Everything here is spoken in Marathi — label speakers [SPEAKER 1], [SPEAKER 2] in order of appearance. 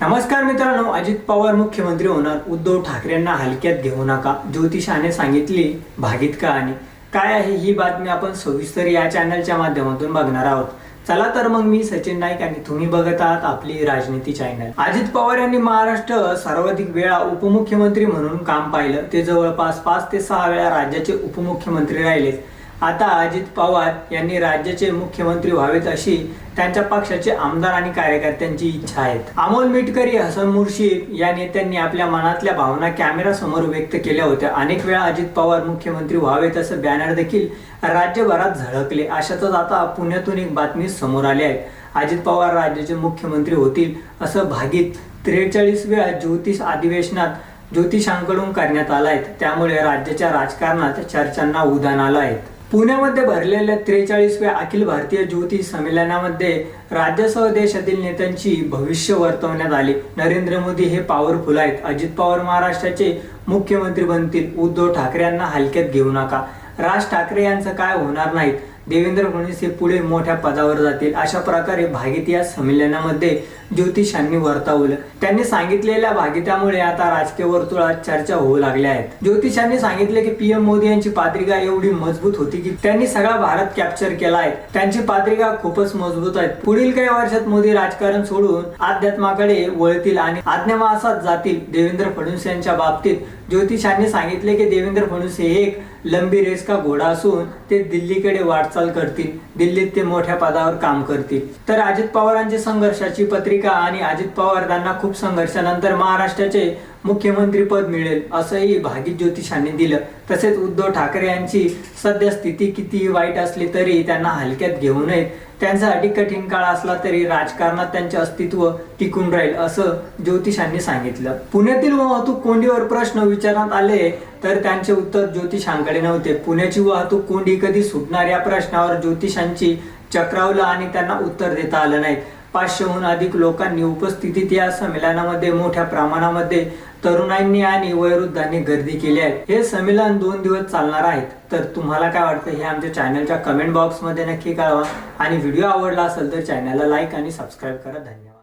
[SPEAKER 1] नमस्कार मित्रांनो अजित पवार मुख्यमंत्री होणार. उद्धव ठाकरेंना हलक्यात घेऊ नका ज्योतिषाने सांगितली भागीत कहाणी काय आहे ही बातमी आपण सविस्तर या चॅनलच्या माध्यमातून बघणार आहोत. चला तर मग मी सचिन नाईक आणि तुम्ही बघत आहात आपली राजनीती चॅनल अजित पवार यांनी महाराष्ट्र सर्वाधिक वेळा उपमुख्यमंत्री म्हणून काम पाहिलं. ते जवळपास पाच ते सहा वेळा राज्याचे उपमुख्यमंत्री राहिले आता अजित पवार यांनी राज्याचे मुख्यमंत्री व्हावेत अशी त्यांच्या पक्षाचे आमदार आणि कार्यकर्त्यांची इच्छा आहे अमोल मिटकरी हसन मुर्शीद या नेत्यांनी आपल्या मनातल्या भावना कॅमेरा समोर व्यक्त केल्या होत्या. अनेक वेळा अजित पवार मुख्यमंत्री व्हावेत असं बॅनर देखील राज्यभरात झळकले. अशातच आता पुण्यातून एक बातमी समोर आली आहे. अजित पवार राज्याचे मुख्यमंत्री होतील असं भागीत त्रेचाळीसव्या ज्योतिष अधिवेशनात ज्योतिषांकडून करण्यात आला आहे. त्यामुळे राज्याच्या राजकारणात चर्चांना उधाण आलं आहे. पुण्यामध्ये भरलेल्या त्रेचाळीसव्या अखिल भारतीय ज्योतिष संमेलनामध्ये राज्यासह देशातील नेत्यांची भविष्य वर्तवण्यात आले. नरेंद्र मोदी हे पॉवरफुल आहेत. अजित पवार महाराष्ट्राचे मुख्यमंत्री बनतील. उद्धव ठाकरे यांना हलक्यात घेऊ नका. राज ठाकरे यांचं काय होणार नाहीत? देवेंद्र फडणवीस हे पुढे मोठ्या पदावर जातील. अशा प्रकारे भागीत या संमेलनामध्ये ज्योतिषांनी वर्तवलं. त्यांनी सांगितलेल्या भागित्यामुळे आता राजकीय वर्तुळात चर्चा होऊ लागल्या आहेत. ज्योतिषांनी सांगितले की पीएम मोदी यांची पात्रिका एवढी मजबूत होती की त्यांनी सगळा भारत कॅप्चर केला आहे. त्यांची पात्रिका खूपच मजबूत आहेत. पुढील काही वर्षात मोदी राजकारण सोडून अध्यात्माकडे वळतील आणि आज्ञामासात जातील. देवेंद्र फडणवीस यांच्या बाबतीत ज्योतिषांनी सांगितले की देवेंद्र फडणवीस हे एक लंबी रेस का घोडा असून ते दिल्लीकडे वाटचाल करतील. दिल्लीत ते मोठ्या पदावर काम करतील. तर अजित पवारांची संघर्षाची पत्रिका आणि अजित पवार यांना खूप संघर्षानंतर महाराष्ट्राचे मुख्यमंत्री पद मिळेल असंही भागीत ज्योतिषांनी दिलं. तसेच उद्धव ठाकरे यांची सध्या स्थिती कितीही वाईट असली तरी त्यांना हलक्यात घेऊ नयेत त्यांच्यासाठी कठीण काळ असला तरी राजकारणात त्यांचे अस्तित्व टिकून राहील असं ज्योतिषांनी सांगितलं. पुण्यातील वाहतूक कोंडीवर प्रश्न विचारण्यात आले तर त्यांचे उत्तर ज्योतिषांकडे नव्हते. पुण्याची वाहतूक कोंडी कधी सुटणार या प्रश्नावर ज्योतिषांची चक्रावलं आणि त्यांना उत्तर देता आलं नाही. पाचशेहून अधिक लोकांनी उपस्थितीत या संमेलनामध्ये मोठ्या प्रमाणामध्ये तरुणांनी आणि वयोवृद्धांनी गर्दी केली आहे. हे संमेलन दोन दिवस चालणार आहेत. तर तुम्हाला काय वाटतं हे आमच्या चॅनलच्या कमेंट बॉक्समध्ये नक्की कळवा. आणि व्हिडिओ आवडला असेल तर चॅनलला लाईक आणि सबस्क्राईब करा. धन्यवाद.